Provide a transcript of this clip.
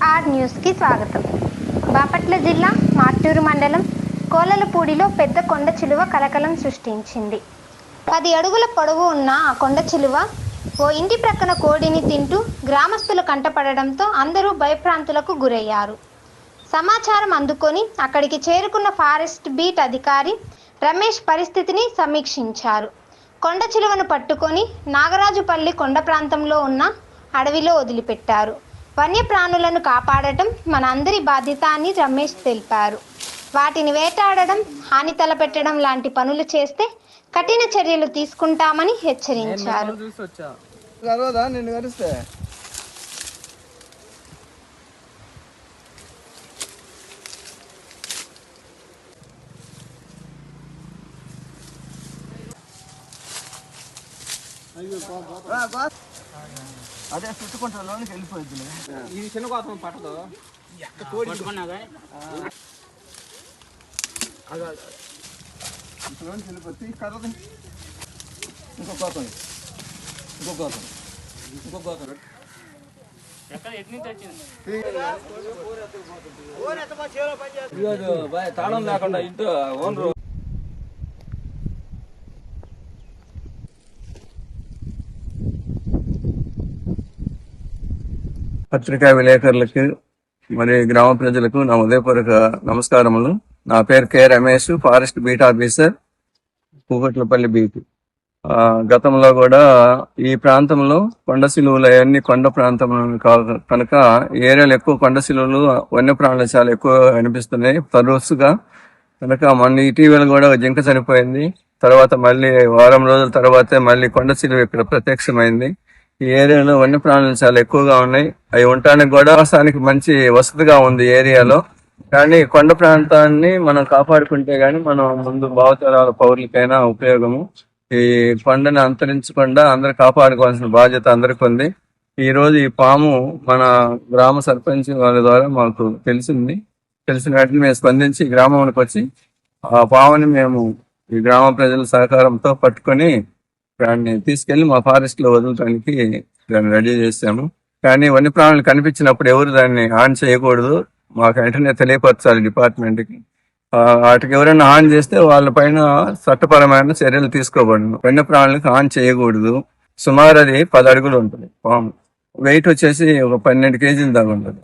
Are న్యూస్కి స్వాగతం. బాపట్ల జిల్లా మార్టూరు మండలం కోలలపూడిలో పెద్ద కొండ చిలువ కలకలం సృష్టించింది. పది అడుగుల పొడవు ఉన్న ఆ కొండ చిలువ ఓ ఇంటి ప్రక్కన కోడిని తింటూ గ్రామస్తులు కంటపడడంతో అందరూ భయప్రాంతులకు గురయ్యారు. సమాచారం అందుకొని అక్కడికి చేరుకున్న ఫారెస్ట్ బీట్ అధికారి రమేష్ పరిస్థితిని సమీక్షించారు. కొండ చిలువను పట్టుకొని నాగరాజుపల్లి కొండ ప్రాంతంలో ఉన్న అడవిలో వదిలిపెట్టారు. వన్యప్రాణులను కాపాడటం మన అందరి బాధ్యత అని రమేష్ తెలిపారు. వాటిని వేటాడడం హాని తలపెట్టడం లాంటి పనులు చేస్తే కఠిన చర్యలు తీసుకుంటామని హెచ్చరించారు. చూసి అదే చుట్టుకుంటా లోనికి వెళ్ళిపోయింది ఇది చిన్న కోసం పట్టదు. లోనికి వెళ్ళిపోతుంది కర్రది ఇంకో కోతం ఇంకో కోతం ఇంకో కోతం తాళం లేకుండా ఇంట్లో ఓనరు పత్రికా విలేకరులకు మరి గ్రామ ప్రజలకు నా ఉదయపూర్వక నమస్కారములు. నా పేరు K Ramesh forest beat officer Kukatlapalli beat. గతంలో కూడా ఈ ప్రాంతంలో కొండ శిలువలు అవన్నీ కొండ ప్రాంతం కాదు. కనుక ఏరియాలో ఎక్కువ కొండ శిలువలు వన్యప్రాణులు చాలా ఎక్కువ అనిపిస్తున్నాయి. తరచుగా కనుక మొన్న ఇటీవల కూడా ఒక జింక చనిపోయింది. తర్వాత మళ్ళీ వారం రోజుల తర్వాతే మళ్ళీ కొండ శిలువ ఇక్కడ ప్రత్యక్షమైంది. ఈ ఏరియాలో వన్యప్రాణులు చాలా ఎక్కువగా ఉన్నాయి. అవి ఉండటానికి కూడా వాసానికి మంచి వసతిగా ఉంది ఏరియాలో. కానీ కొండ ప్రాంతాన్ని మనం కాపాడుకుంటే గానీ మనం ముందు భావతరాల పౌరులకైనా ఉపయోగము. ఈ కొండని అంతరించకుండా అందరు కాపాడుకోవాల్సిన బాధ్యత అందరికి ఉంది. ఈ రోజు ఈ పాము మన గ్రామ సర్పంచ్ వాళ్ళ ద్వారా మాకు తెలిసింది. తెలిసిన వెంటనే మేము స్పందించి గ్రామంలోకి వచ్చి ఆ పాముని మేము ఈ గ్రామ ప్రజల సహకారంతో పట్టుకొని దాన్ని తీసుకెళ్ళి మా ఫారెస్ట్లో వదలటానికి దాన్ని రెడీ చేశాము. కానీ వన్యప్రాణులు కనిపించినప్పుడు ఎవరు దాన్ని ఆన్ చేయకూడదు. మాకు వెంటనే తెలియపరచాలి డిపార్ట్మెంట్కి. వాటికి ఎవరైనా ఆన్ చేస్తే వాళ్ళ పైన చట్టపరమైన చర్యలు తీసుకోబడను. వన్యప్రాణులకు ఆన్ చేయకూడదు. సుమారు అది పది అడుగులు ఉంటుంది. పాము. వెయిట్ వచ్చేసి ఒక పన్నెండు కేజీల దాకా ఉంటుంది.